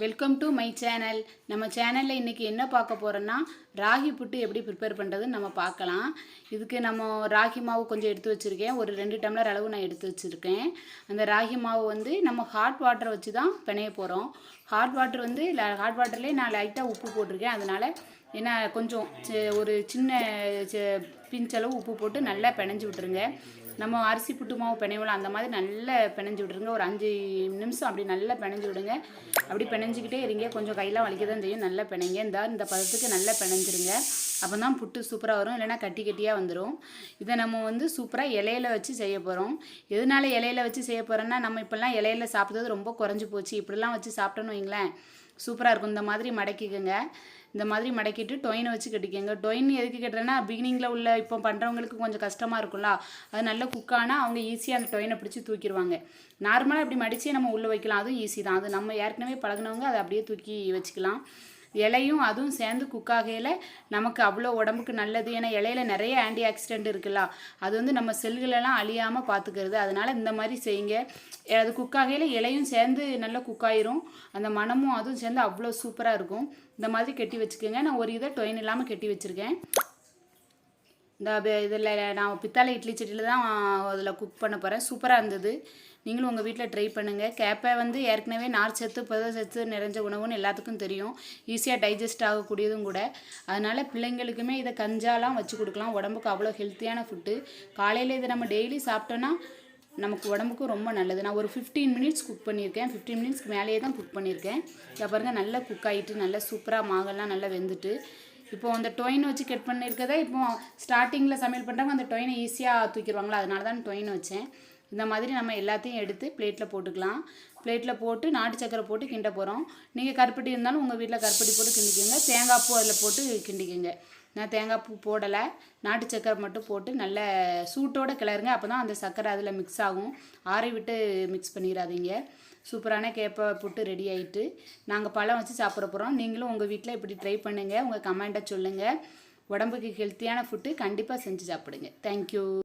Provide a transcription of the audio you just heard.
Welcome to my channel நம்ம சேனலில் இன்றைக்கி என்ன பார்க்க போகிறோன்னா ராகி புட்டு எப்படி ப்ரிப்பேர் பண்ணுறதுன்னு நம்ம பார்க்கலாம். இதுக்கு நம்ம ராகி மாவு கொஞ்சம் எடுத்து வச்சுருக்கேன். ஒரு ரெண்டு டம்ளர் அளவு நான் எடுத்து வச்சுருக்கேன். அந்த ராகி மாவு வந்து நம்ம ஹாட் வாட்டரை வச்சு தான் பிணைய போகிறோம் ஹாட் வாட்டர் வந்து ஹாட் வாட்டர்லேயே நான் லைட்டாக உப்பு போட்டிருக்கேன். அதனால் ஏன்னா கொஞ்சம் ஒரு சின்ன பிஞ்சளவு உப்பு போட்டு நல்லா பிணைஞ்சு விட்டுருங்க. நம்ம அரிசி புட்டு மாவு பிணைவோம் அந்த மாதிரி நல்லா பிணைஞ்சு விட்ருங்க. ஒரு அஞ்சு நிமிஷம் அப்படி நல்லா பிணைஞ்சு விடுங்க. அப்படி பிணைஞ்சிக்கிட்டே இருங்க. கொஞ்சம் கையெல்லாம் வலிக்க தான் செய்யும். நல்லா பிணைங்க இந்த இந்த பதத்துக்கு நல்லா பிணைஞ்சிருங்க அப்போ தான் புட்டு சூப்பராக வரும். இல்லைன்னா கட்டி கட்டியாக வந்துடும் இதை நம்ம வந்து சூப்பராக இலையில வச்சு செய்ய போகிறோம் எதனால இலையில வச்சு செய்ய போகிறோன்னா நம்ம இப்போல்லாம் இலையில சாப்பிட்றது ரொம்ப குறைஞ்சி போச்சு. இப்படிலாம் வச்சு சாப்பிட்டோன்னு வைங்களேன். சூப்பராக இருக்கும். இந்த மாதிரி மடக்கிக்கோங்க. இந்த மாதிரி மடக்கிட்டு டொயினை வச்சு கட்டிக்கோங்க. டொயின் எதுக்கு கட்டுறேன்னா பிகினிங்கில் உள்ள இப்போ பண்ணுறவங்களுக்கு கொஞ்சம் கஷ்டமாக இருக்கும்ல. அது நல்லா குக் அவங்க ஈஸியாக அந்த டொயினை பிடிச்சி தூக்கிடுவாங்க நார்மலாக இப்படி மடித்து நம்ம உள்ளே வைக்கலாம். அதுவும் ஈஸி தான். அது நம்ம ஏற்கனவே பழகுனவங்க அதை அப்படியே தூக்கி வச்சுக்கலாம். இலையும் அதுவும் சேர்ந்து குக் ஆகையில் நமக்கு அவ்வளோ உடம்புக்கு நல்லது. ஏன்னா இலையில நிறைய ஆன்டி ஆக்சிடென்ட் இருக்குல்ல. அது வந்து நம்ம செல்களெல்லாம் அழியாமல் பார்த்துக்கிறது அதனால் இந்த மாதிரி செய்யுங்க. அது குக் ஆகையில் இலையும் சேர்ந்து நல்லா குக் ஆயிரும். அந்த மணமும் அதுவும் சேர்ந்து அவ்வளோ சூப்பராக இருக்கும். இந்த மாதிரி கட்டி வச்சுக்கோங்க. நான் ஒரு இதை டொயின் இல்லாமல் கட்டி வச்சுருக்கேன். இந்த இதில் நான் பித்தாளை இட்லி செட்டியில் தான் அதில் குக் பண்ண போகிறேன் சூப்பராக இருந்தது. நீங்களும் உங்கள் வீட்டில் ட்ரை பண்ணுங்கள் கேப்பை வந்து ஏற்கனவே நார் சத்து புத சத்து நிறைஞ்ச உணவுன்னு எல்லாத்துக்கும் தெரியும். ஈஸியாக டைஜஸ்ட் ஆகக்கூடியதும் கூட. அதனால் பிள்ளைங்களுக்குமே இதை கஞ்சாலாம் வச்சு கொடுக்கலாம். உடம்புக்கு அவ்வளோ ஹெல்த்தியான ஃபுட்டு காலையில் இதை நம்ம டெய்லி சாப்பிட்டோன்னா நமக்கு உடம்புக்கும் ரொம்ப நல்லது. நான் ஒரு ஃபிஃப்டீன் மினிட்ஸ் குக் பண்ணியிருக்கேன். ஃபிஃப்டீன் மினிட்ஸ்க்கு மேலேயே தான் குக் பண்ணியிருக்கேன். இதை பாருங்கள் நல்லா குக் ஆகிட்டு நல்லா சூப்பராக மாகெல்லாம் நல்லா வெந்துட்டு. இப்போ அந்த டொயின் வச்சு கட் பண்ணியிருக்கதை இப்போ ஸ்டார்டிங்கில் சமையல் பண்ணுறவங்க அந்த டொயினை ஈஸியாக தூக்கிடுவாங்களா? அதனால தான் டொயின் வச்சேன். இந்த மாதிரி நம்ம எல்லாத்தையும் எடுத்து பிளேட்டில் போட்டுக்கலாம். பிளேட்டில் போட்டு நாட்டு சக்கரை போட்டு கிண்ட போகிறோம் நீங்கள் கருப்பட்டி இருந்தாலும் உங்கள் வீட்டில் கருப்பட்டி போட்டு கிண்டிக்கோங்க. தேங்காய் பூ அதில் போட்டு கிண்டிக்கோங்க. நான் தேங்காய் பூ போடலை. நாட்டு சக்கரை மட்டும் போட்டு நல்ல சூட்டோட கிளறுங்க. அப்போ தான் அந்த சக்கரை அதில் மிக்ஸ் ஆகும். ஆறை விட்டு மிக்ஸ் பண்ணிடாதீங்க சூப்பரான கேப்பை புட்டு ரெடி ஆகிட்டு நாங்கள் பழம் வச்சு சாப்பிட போகிறோம் நீங்களும் உங்கள் வீட்டில் இப்படி ட்ரை பண்ணுங்கள் உங்கள் கமெண்ட்டை சொல்லுங்கள் உடம்புக்கு ஹெல்த்தியான ஃபுட்டு கண்டிப்பாக செஞ்சு சாப்பிடுங்க. தேங்க்யூ